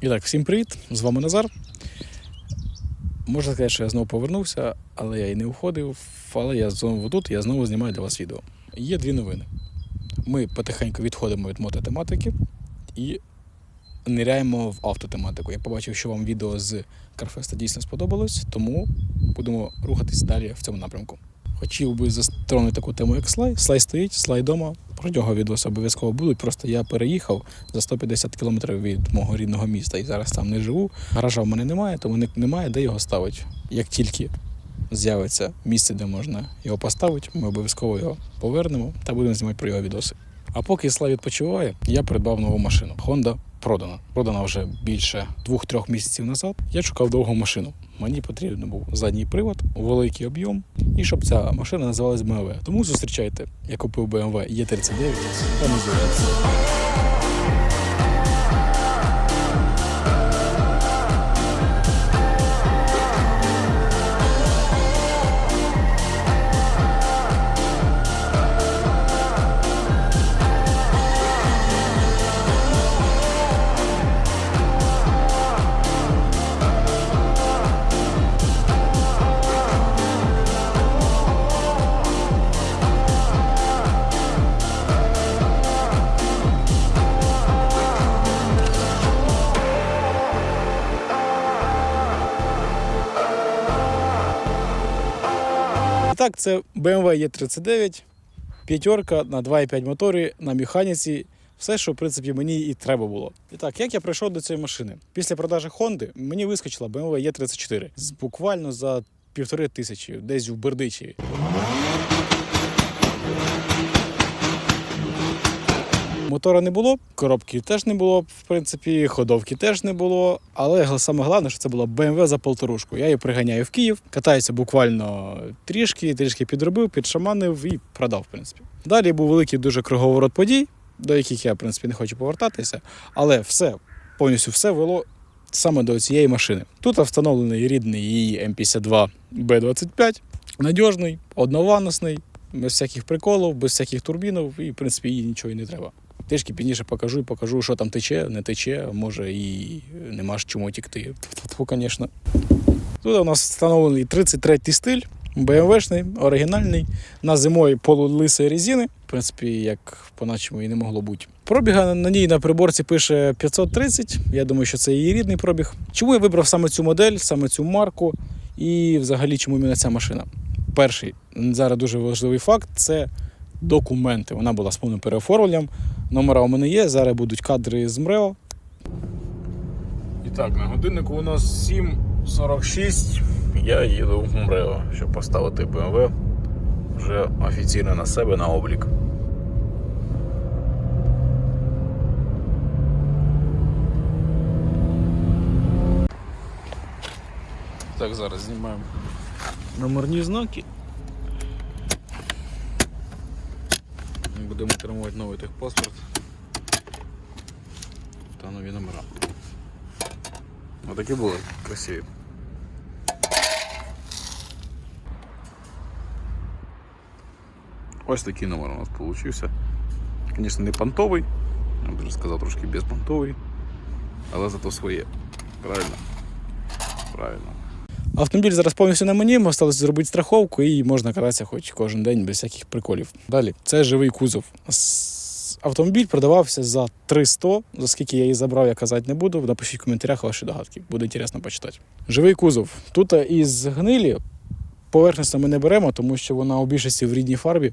І так, всім привіт! З вами Назар. Можна сказати, що я знову повернувся, але я і не уходив. Але я знову тут, я знову знімаю для вас відео. Є дві новини. Ми потихеньку відходимо від мототематики і ниряємо в автотематику. Я побачив, що вам відео з Карфеста дійсно сподобалось, тому будемо рухатись далі в цьому напрямку. Хотів би застронити таку тему, як слай. Слай стоїть, слай дома. Про нього відоси обов'язково будуть. Просто я переїхав за 150 кілометрів від мого рідного міста і зараз там не живу. Гаража в мене немає, тому не- немає де його ставити. Як тільки з'явиться місце, де можна його поставити, ми обов'язково його повернемо та будемо знімати про його відоси. А поки Слав відпочиває, я придбав нову машину. Honda продана. Продана вже більше двох-трьох місяців назад. Я шукав довгу машину. Мені потрібен був задній привод, великий об'єм, і щоб ця машина називалась BMW. Тому зустрічайте, я купив BMW E39 та називається. Так, це BMW E39, п'ятерка на 2,5 моторі на механіці. Все, що в принципі мені і треба було. І так, як я прийшов до цієї машини? Після продажі Honda мені вискочила BMW E34 з- буквально за півтори тисячі, десь в Бердичеві. Мотора не було, коробки теж не було, в принципі, ходовки теж не було. Але саме головне, що це була BMW за полторушку. Я її приганяю в Київ, катаюся буквально трішки, трішки підробив, підшаманив і продав, в принципі. Далі був великий дуже круговорот подій, до яких я, в принципі, не хочу повертатися, але все, повністю все вело саме до цієї машини. Тут встановлений рідний її М52 Б25, надіжний, однованосний, без всяких приколів, без всяких турбінів, і, в принципі, їй нічого і не треба. Трішки пізніше покажу і покажу, що там тече, не тече, може і нема ж чому тікти. Звісно. Тут у нас встановлений 33-й стиль, BMW-шний, оригінальний, на зимою полулисої резини. В принципі, як по-начому і не могло бути. Пробіга на ній на приборці пише 530. Я думаю, що це її рідний пробіг. Чому я вибрав саме цю модель, саме цю марку і взагалі чому іменно ця машина? Перший зараз дуже важливий факт це документи. Вона була з повним переоформленням. Номера у мене є. Зараз будуть кадри з МРЕО. І так, на годиннику у нас 7.46. Я їду в МРЕО, щоб поставити BMW вже офіційно на себе на облік. Так, зараз знімаємо номерні знаки. Будемо отримувати новий техпаспорт та нові номера. Отакі були красиві. Ось такий номер у нас вийшов. Звісно, не понтовий, я б даже сказав трошки безпонтовий, але зато своє. Правильно? Правильно. Автомобіль зараз повністю на мені, осталось зробити страховку і можна кататися хоч кожен день без всяких приколів. Далі, це живий кузов. Автомобіль продавався за 300, за скільки я її забрав, я казати не буду. Напишіть в коментарях ваші догадки, буде цікаво почитати. Живий кузов. Тут із гнилі поверхнісно ми не беремо, тому що вона у більшості в рідній фарбі.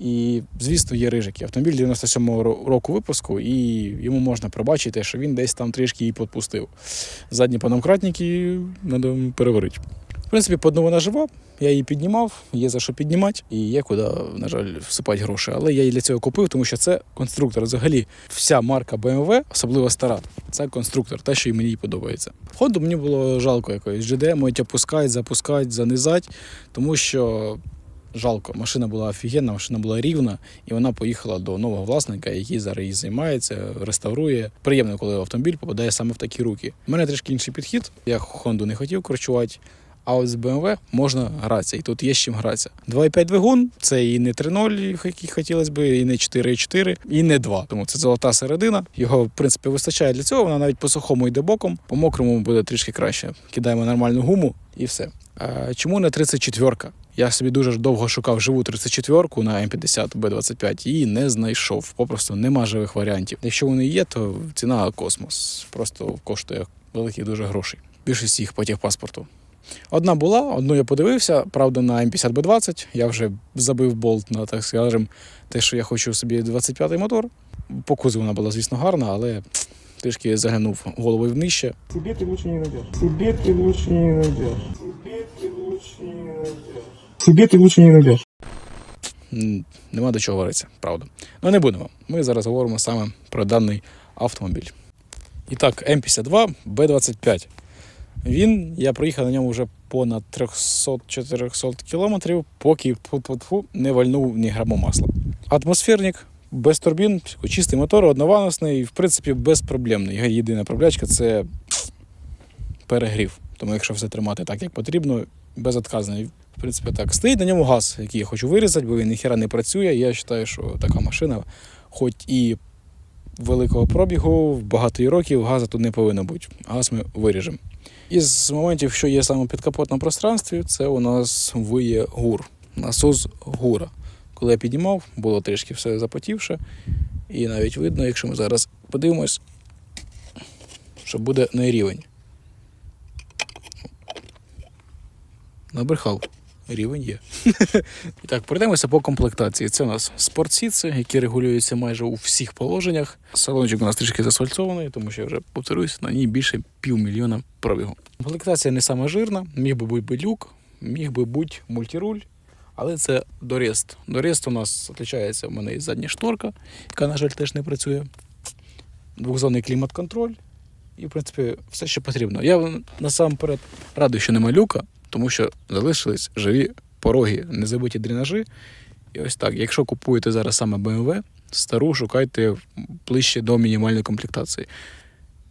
І, звісно, є рижики. Автомобіль 97-го року випуску, і йому можна пробачити, що він десь там трішки її підпустив. Задні паномкратники треба переварити. В принципі, по вона жива, я її піднімав, є за що піднімати, і є куди, на жаль, всипати гроші. Але я її для цього купив, тому що це конструктор. Взагалі, вся марка BMW, особливо стара, це конструктор, те, що і мені подобається. Ходу мені було жалко якоїсь. GD можуть опускати, запускати, занизати, тому що. Жалко, машина була офігенна, машина була рівна, і вона поїхала до нового власника, який зараз її займається, реставрує. Приємно, коли автомобіль попадає саме в такі руки. У мене трішки інший підхід. Я Хонду не хотів корчувати, А от з BMW можна гратися, і тут є з чим гратися. 2,5 двигун це і не 3.0, який хотілося б, і не 4,4, і не 2. Тому це золота середина. Його, в принципі, вистачає для цього. Вона навіть по сухому йде боком, по мокрому буде трішки краще. Кидаємо нормальну гуму і все. А чому не 34-ка? Я собі дуже ж довго шукав живу 34-ку на М50 Б25 і не знайшов. Попросту нема живих варіантів. Якщо вони є, то ціна космос. Просто коштує великих дуже грошей. Більшість їх по техпаспорту. Одна була, одну я подивився, правда, на М50 Б20. Я вже забив болт на, так скажемо, те, що я хочу собі 25-й мотор. По кузову вона була, звісно, гарна, але трішки заглянув головою внище. Себе ты лучше не найдешь. Себе ты лучше не найдешь. Себе ты лучше не Себе ты лучше не найдешь. Нема до чого говоритися, правда. Ну не будемо. Ми зараз говоримо саме про даний автомобіль. І так, М52 Б25. Він, я проїхав на ньому вже понад 300-400 кілометрів, поки тьфу-тьфу-тьфу, не вальнув ні граму масла. Атмосферник, без турбін, чистий мотор, однованосний, в принципі, безпроблемний. Його єдина проблячка це перегрів. Тому якщо все тримати так, як потрібно, безотказний. В принципі, так. Стоїть на ньому газ, який я хочу вирізати, бо він ніхера не працює. Я вважаю, що така машина, хоч і великого пробігу, багато років газу тут не повинно бути. Газ ми виріжемо. Із моментів, що є саме в підкапотному пространстві, це у нас виє гур, насос гура. Коли я піднімав, було трішки все запотівше. І навіть видно, якщо ми зараз подивимось, що буде не Набрехав. Рівень є. Так, пройдемося по комплектації. Це у нас спортсіци, які регулюються майже у всіх положеннях. Салончик у нас трішки засфальцований, тому що я вже повторюсь, на ній більше півмільйона пробігу. Комплектація не сама жирна, міг би бути люк, міг би бути мультируль, але це дорест. Дорест у нас відрізняється в мене і задня шторка, яка, на жаль, теж не працює. Двохзонний клімат-контроль. І, в принципі, все, що потрібно. Я насамперед радий, що нема люка, тому що залишились живі пороги, незабиті дренажі. І ось так, якщо купуєте зараз саме BMW, стару шукайте ближче до мінімальної комплектації.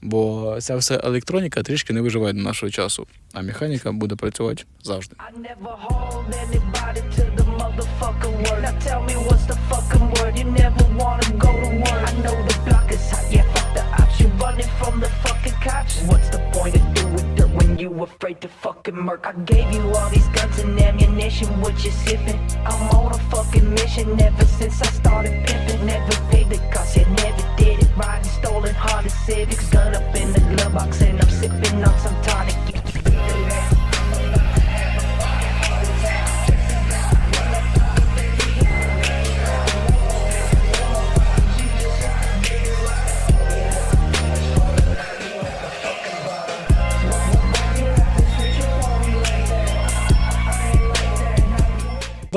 Бо ця вся електроніка трішки не виживає до нашого часу, а механіка буде працювати завжди. To? You to running from the fucking cops. What's the point of doing dirt when you afraid to fucking murk? I gave you all these guns and ammunition, what you sipping? I'm on a fucking mission ever since I started pimping. Never paid the cost, never did it. Riding stolen Honda Civics, gun up in the glove box, and I'm sipping on some tonic.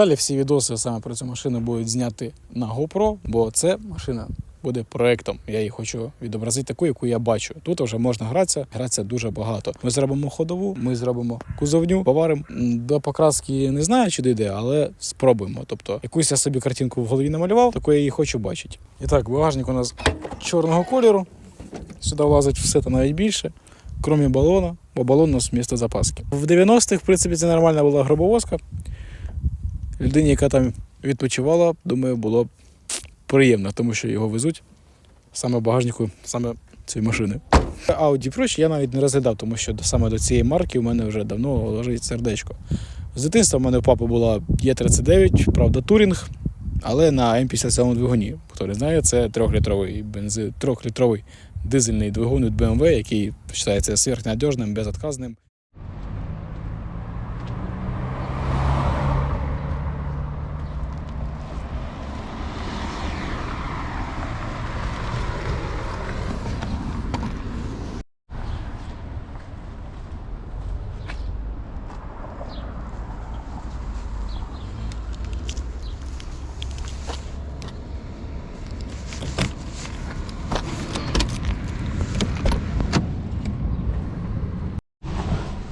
Далі всі відоси саме про цю машину будуть зняті на GoPro, бо це машина буде проектом. Я її хочу відобразити таку, яку я бачу. Тут вже можна гратися, гратися дуже багато. Ми зробимо ходову, ми зробимо кузовню, поваримо. До покраски не знаю, чи дійде, але спробуємо. Тобто, якусь я собі картинку в голові намалював, таку я її хочу бачити. І так, багажник у нас чорного кольору. Сюди влазить все та навіть більше, крім балона, бо балон у нас місто запаски. В 90-х, в принципі, це нормальна була гробовозка людині, яка там відпочивала, думаю, було б приємно, тому що його везуть саме в багажнику саме цієї машини. Audi Proch я навіть не розглядав, тому що саме до цієї марки у мене вже давно лежить сердечко. З дитинства в мене у папи була Є39, правда, Турінг, але на М57 двигуні. Хто не знає, це трьохлітровий бензин, трьохлітровий дизельний двигун від BMW, який вважається сверхнадіжним, безотказним.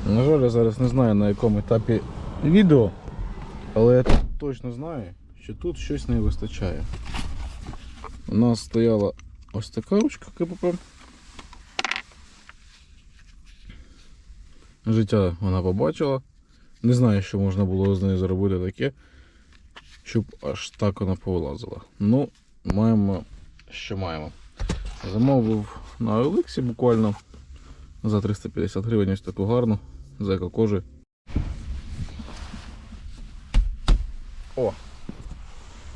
На жаль, я зараз не знаю на якому етапі відео, але я точно знаю, що тут щось не вистачає. У нас стояла ось така ручка КПП. Життя вона побачила. Не знаю, що можна було з нею зробити таке, щоб аж так вона повилазила. Ну, маємо, що маємо. Замовив на Олексі буквально за 350 гривень ось таку гарну з еко-кожи. О!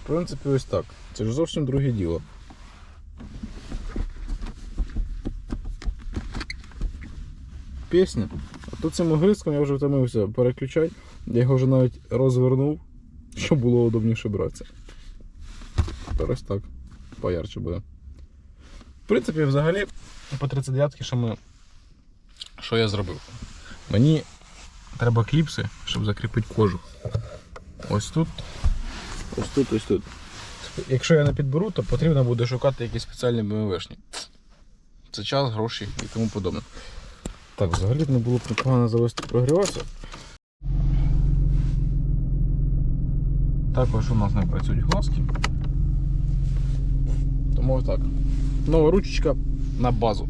В принципі, ось так. Це ж зовсім друге діло. Пісня. А тут цим огризком я вже втомився переключати. Я його вже навіть розвернув, щоб було удобніше братися. Тепер ось так. Поярче буде. В принципі, взагалі, по 39 що ми. Що я зробив? Мені треба кліпси, щоб закріпити кожу. Ось тут. Ось тут, ось тут. Якщо я не підберу, то потрібно буде шукати якісь спеціальні БМВшні. Це час, гроші і тому подобне. Так, взагалі не було б непогано завести прогріватися. Також у нас не працюють глазки. Тому ось так. Нова ручечка на базу.